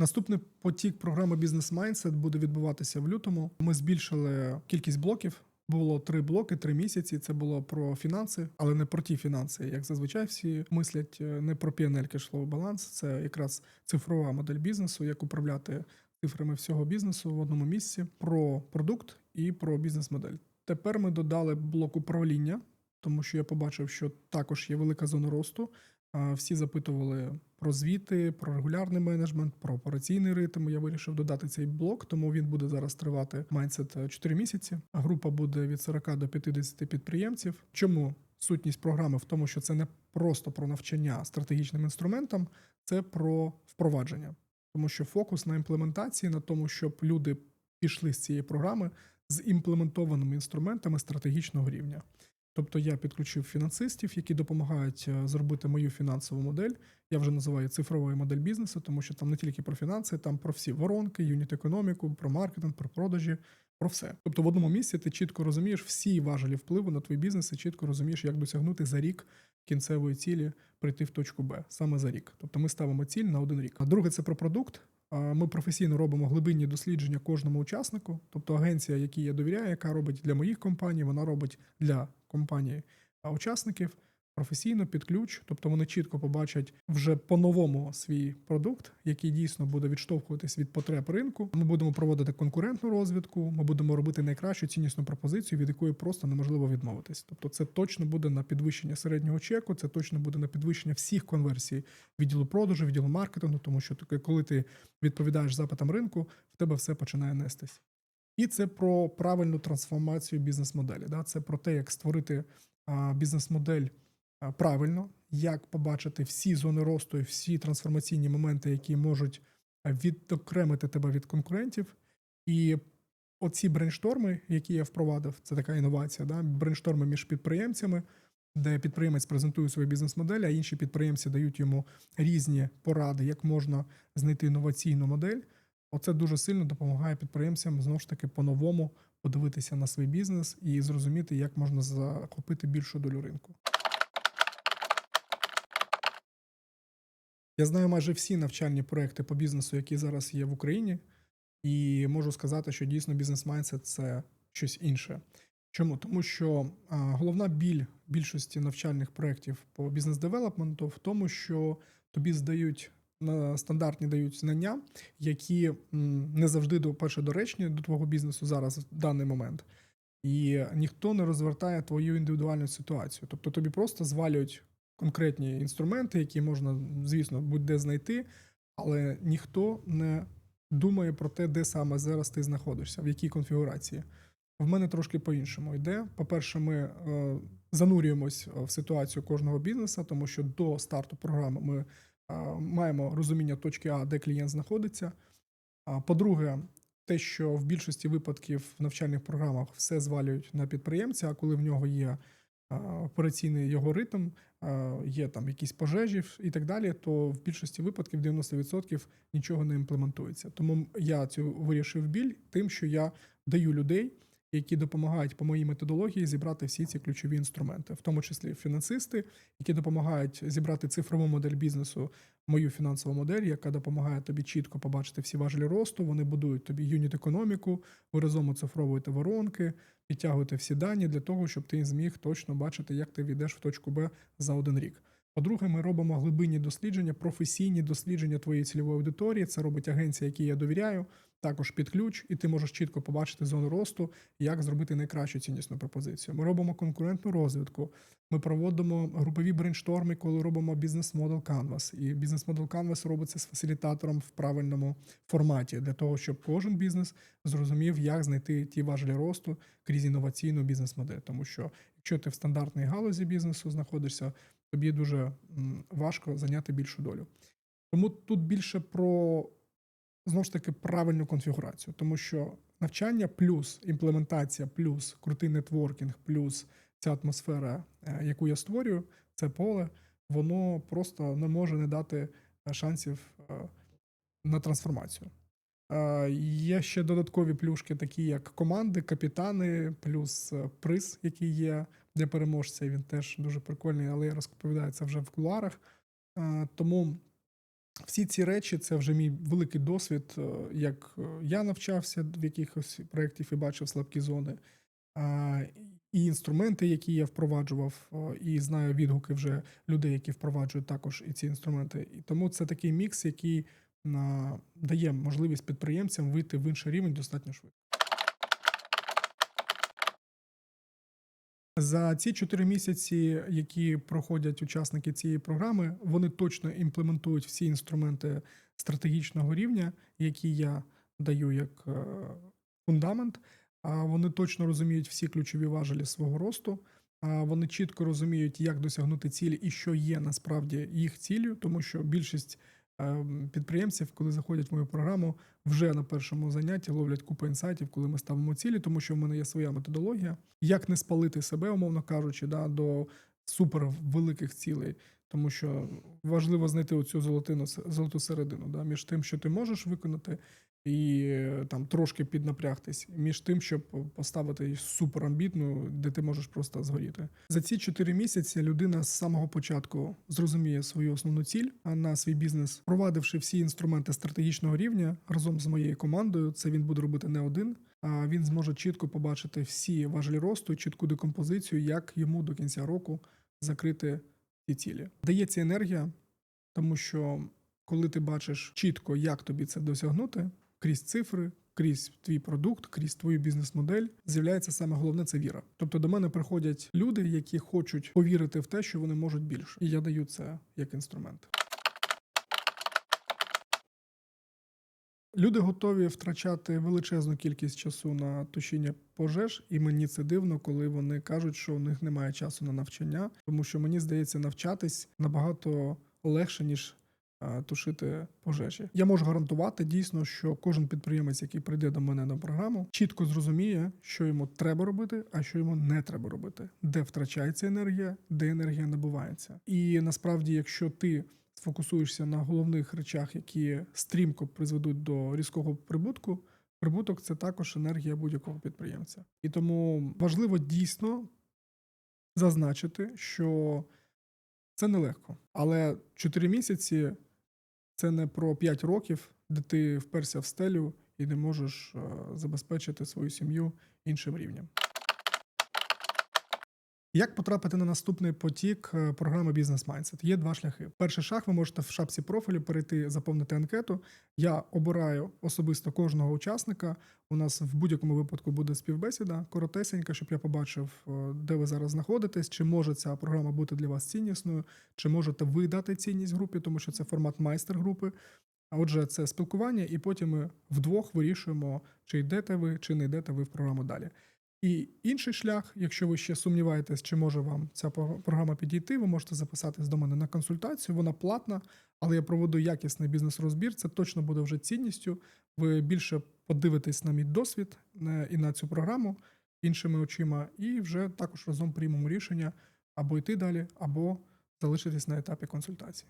Наступний потік програми Mindset буде відбуватися в лютому. Ми збільшили кількість блоків. Було три блоки, три місяці. Це було про фінанси, але не про ті фінанси, як зазвичай всі мислять е, не про PNL кешловий баланс. Це якраз цифрова модель бізнесу, як управляти цифрами всього бізнесу в одному місці, про продукт і про бізнес-модель. Тепер ми додали блок управління, тому що я побачив, що також є велика зона росту. Всі запитували про звіти, про регулярний менеджмент, про операційний ритм. Я вирішив додати цей блок, тому він буде зараз тривати майнсет 4 місяці. Група буде від 40 до 50 підприємців. Чому сутність програми в тому, що це не просто про навчання стратегічним інструментам, це про впровадження, тому що фокус на імплементації, на тому, щоб люди пішли з цієї програми з імплементованими інструментами стратегічного рівня. Тобто я підключив фінансистів, які допомагають е, зробити мою фінансову модель. Я вже називаю цифровою модель бізнесу, тому що там не тільки про фінанси, там про всі воронки, юніт економіку, про маркетинг, про продажі, про все. Тобто в одному місці ти чітко розумієш всі важелі впливу на твій бізнес і чітко розумієш, як досягнути за рік кінцевої цілі прийти в точку Б саме за рік. Тобто ми ставимо ціль на один рік. А друге це про продукт. Ми професійно робимо глибинні дослідження кожному учаснику. Тобто агенція, якій я довіряю, яка робить для моїх компаній, вона робить для компанії а, учасників професійно під ключ. Тобто вони чітко побачать вже по-новому свій продукт, який дійсно буде відштовхуватись від потреб ринку. Ми будемо проводити конкурентну розвідку. Ми будемо робити найкращу ціннісну пропозицію, від якої просто неможливо відмовитись. Тобто, це точно буде на підвищення середнього чеку, це точно буде на підвищення всіх конверсій відділу продажу, відділу маркетингу, тому що коли ти відповідаєш запитам ринку, в тебе все починає нестись. І це про правильну трансформацію бізнес-моделі. Да? Це про те, як створити бізнес-модель правильно, як побачити всі зони росту і всі трансформаційні моменти, які можуть відокремити тебе від конкурентів. І оці брейншторми, які я впровадив, це така інновація, да? брейншторми між підприємцями, де підприємець презентує свою бізнес-модель, а інші підприємці дають йому різні поради, як можна знайти інноваційну модель. Оце дуже сильно допомагає підприємцям знову ж таки по-новому подивитися на свій бізнес і зрозуміти, як можна захопити більшу долю ринку. Я знаю майже всі навчальні проекти по бізнесу, які зараз є в Україні, і можу сказати, що дійсно бізнес майндсет це щось інше. Чому? Тому що головна біль більшості навчальних проєктів по бізнес-девелопменту в тому, що тобі здають стандартні дають знання, які не завжди до перше доречні до твого бізнесу зараз в даний момент. І ніхто не розвертає твою індивідуальну ситуацію. Тобто тобі просто звалюють конкретні інструменти, які можна, звісно, будь-де знайти, але ніхто не думає про те, де саме зараз ти знаходишся, в якій конфігурації. В мене трошки по-іншому йде. По-перше, ми е, занурюємось в ситуацію кожного бізнесу, тому що до старту програми ми е, маємо розуміння точки А, де клієнт знаходиться. По-друге, те, що в більшості випадків в навчальних програмах все звалюють на підприємця, а коли в нього є операційний його ритм, є там якісь пожежі і так далі, то в більшості випадків 90% нічого не імплементується. Тому я цю вирішив біль тим, що я даю людей які допомагають по моїй методології зібрати всі ці ключові інструменти, в тому числі фінансисти, які допомагають зібрати цифрову модель бізнесу, мою фінансову модель, яка допомагає тобі чітко побачити всі важелі росту. Вони будують тобі юніт економіку, ви разом оцифровуєте воронки, підтягуєте всі дані для того, щоб ти зміг точно бачити, як ти війдеш в точку Б за один рік. По-друге, ми робимо глибинні дослідження, професійні дослідження твоєї цільової аудиторії. Це робить агенція, якій я довіряю, також під ключ, і ти можеш чітко побачити зону росту, як зробити найкращу ціннісну пропозицію. Ми робимо конкурентну розвідку. Ми проводимо групові брейншторми, коли робимо бізнес-модел Canvas. І бізнес-модел Canvas робиться з фасилітатором в правильному форматі для того, щоб кожен бізнес зрозумів, як знайти ті важелі росту крізь інноваційну бізнес-модель. Тому що якщо ти в стандартній галузі бізнесу знаходишся, тобі дуже важко зайняти більшу долю. Тому тут більше про знову ж таки правильну конфігурацію, тому що навчання плюс імплементація, плюс крутий нетворкінг, плюс ця атмосфера, е, яку я створюю, це поле, воно просто не може не дати е, шансів е, на трансформацію. Є ще додаткові плюшки, такі як команди, капітани, плюс приз, який є для переможця. Він теж дуже прикольний, але я розповідаю це вже в кулуарах. Тому всі ці речі це вже мій великий досвід, е, як е, я навчався в якихось проєктів і бачив слабкі зони, і інструменти, які я впроваджував, е, і знаю відгуки вже людей, які впроваджують також і ці інструменти. І тому це такий мікс, який дає можливість підприємцям вийти в інший рівень достатньо швидко. За ці чотири місяці, які проходять учасники цієї програми, вони точно імплементують всі інструменти стратегічного рівня, які я даю як е, фундамент. А вони точно розуміють всі ключові важелі свого росту. Вони чітко розуміють, як досягнути цілі і що є насправді їх ціллю, тому що більшість підприємців, коли заходять в мою програму, вже на першому занятті ловлять купу інсайтів, коли ми ставимо цілі, тому що в мене є своя методологія, як не спалити себе, умовно кажучи, да, до супер великих цілей. Тому що важливо знайти оцю золотину, золоту середину да, між тим, що ти можеш виконати, і е, там трошки піднапрягтись, між тим, щоб поставити суперамбітну, де ти можеш просто згоріти. За ці чотири місяці людина з самого початку зрозуміє свою основну ціль на свій бізнес, провадивши всі інструменти стратегічного рівня разом з моєю командою. Це він буде робити не один. А він зможе чітко побачити всі важелі росту, чітку декомпозицію, як йому до кінця року закрити ці цілі. Дається енергія, тому що коли ти бачиш чітко, як тобі це досягнути, крізь цифри, крізь твій продукт, крізь твою бізнес-модель, з'являється саме головне це віра. Тобто до мене приходять люди, які хочуть повірити в те, що вони можуть більше, і я даю це як інструмент. Люди готові втрачати величезну кількість часу на тушіння пожеж, і мені це дивно, коли вони кажуть, що у них немає часу на навчання, тому що мені здається, навчатись набагато легше ніж тушити пожежі. Я можу гарантувати дійсно, що кожен підприємець, який прийде до мене на програму, чітко зрозуміє, що йому треба робити, а що йому не треба робити, де втрачається енергія, де енергія набувається. І насправді, якщо ти сфокусуєшся на головних речах, які стрімко призведуть до різкого прибутку. Прибуток це також енергія будь-якого підприємця. І тому важливо дійсно зазначити, що це нелегко. Але 4 місяці це не про 5 років, де ти вперся в стелю і не можеш е, забезпечити свою сім'ю іншим рівнем. Як потрапити на наступний потік е, програми Business Mindset? Є два шляхи. Перший шаг ви можете в шапці профілю перейти, заповнити анкету. Я обираю особисто кожного учасника. У нас в будь-якому випадку буде співбесіда, коротесенька, щоб я побачив, е, де ви зараз знаходитесь, чи може ця програма бути для вас ціннісною, чи можете ви дати цінність групі, тому що це формат майстер-групи. А отже, це спілкування, і потім ми вдвох вирішуємо, чи йдете ви, чи не йдете ви в програму далі. І інший шлях, якщо ви ще сумніваєтесь, чи може вам ця програма підійти, ви можете записатись до мене на консультацію. Вона платна, але я проведу якісний бізнес-розбір. Це точно буде вже цінністю. Ви більше подивитесь на мій досвід е, і на цю програму іншими очима, і вже також разом приймемо рішення або йти далі, або залишитись на етапі консультації.